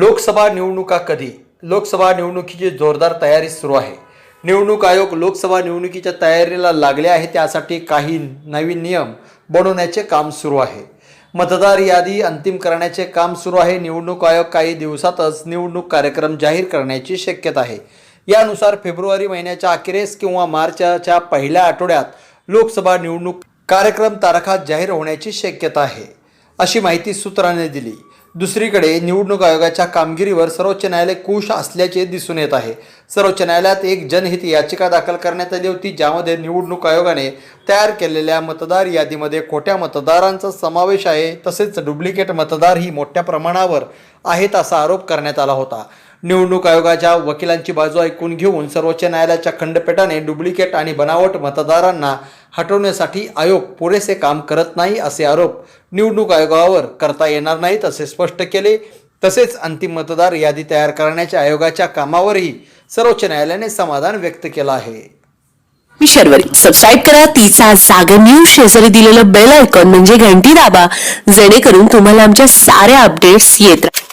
लोकसभा निवडणुका कधी? लोकसभा निवडणुकीची जोरदार तयारी सुरू आहे. निवडणूक आयोग लोकसभा निवडणुकीच्या तयारीला लागले आहे त्यासाठी काही नवीन नियम बनवण्याचे काम सुरू आहे. मतदार यादी अंतिम करण्याचे काम सुरू आहे. निवडणूक आयोग काही दिवसातच निवडणूक कार्यक्रम जाहीर करण्याची शक्यता आहे. यानुसार फेब्रुवारी महिन्याच्या अखेरीस किंवा मार्चच्या पहिल्या आठवड्यात लोकसभा निवडणूक कार्यक्रम तारखा जाहीर होण्याची शक्यता आहे. अशी माहिती सूत्रांनी दिली. दुसरीकडे निवडणूक आयोगाच्या कामगिरीवर सर्वोच्च न्यायालय कुश असल्याचे दिसून येत आहे. सर्वोच्च न्यायालयात एक जनहित याचिका दाखल करण्यात आली होती ज्यामध्ये निवडणूक आयोगाने तयार केलेल्या मतदार यादीमध्ये खोट्या मतदारांचा समावेश आहे तसेच डुप्लिकेट मतदार ही मोठ्या प्रमाणावर आहेत असा आरोप करण्यात आला होता. निवडणूक आयोगाच्या वकिलांची बाजू ऐकून घेऊन सर्वोच्च न्यायालयाच्या खंडपीठाने डुप्लिकेट आणि बनावट मतदारांना हटवण्यासाठी आयोग पुरेसे काम करत नाही असे आरोप निवडणूक आयोगावर करता येणार नाहीत असे स्पष्ट केले. तसेच अंतिम मतदार यादी तयार करण्याच्या आयोगाच्या कामावरही सर्वोच्च न्यायालयाने समाधान व्यक्त केलं आहे. मी शर्वरी. सबस्क्राईब करा. तिचा जागर न्यूज शेजारी दिलेलं बेल आयकॉन म्हणजे घंटी दाबा. जेणेकरून तुम्हाला आमच्या साऱ्या अपडेट्स येत राहतील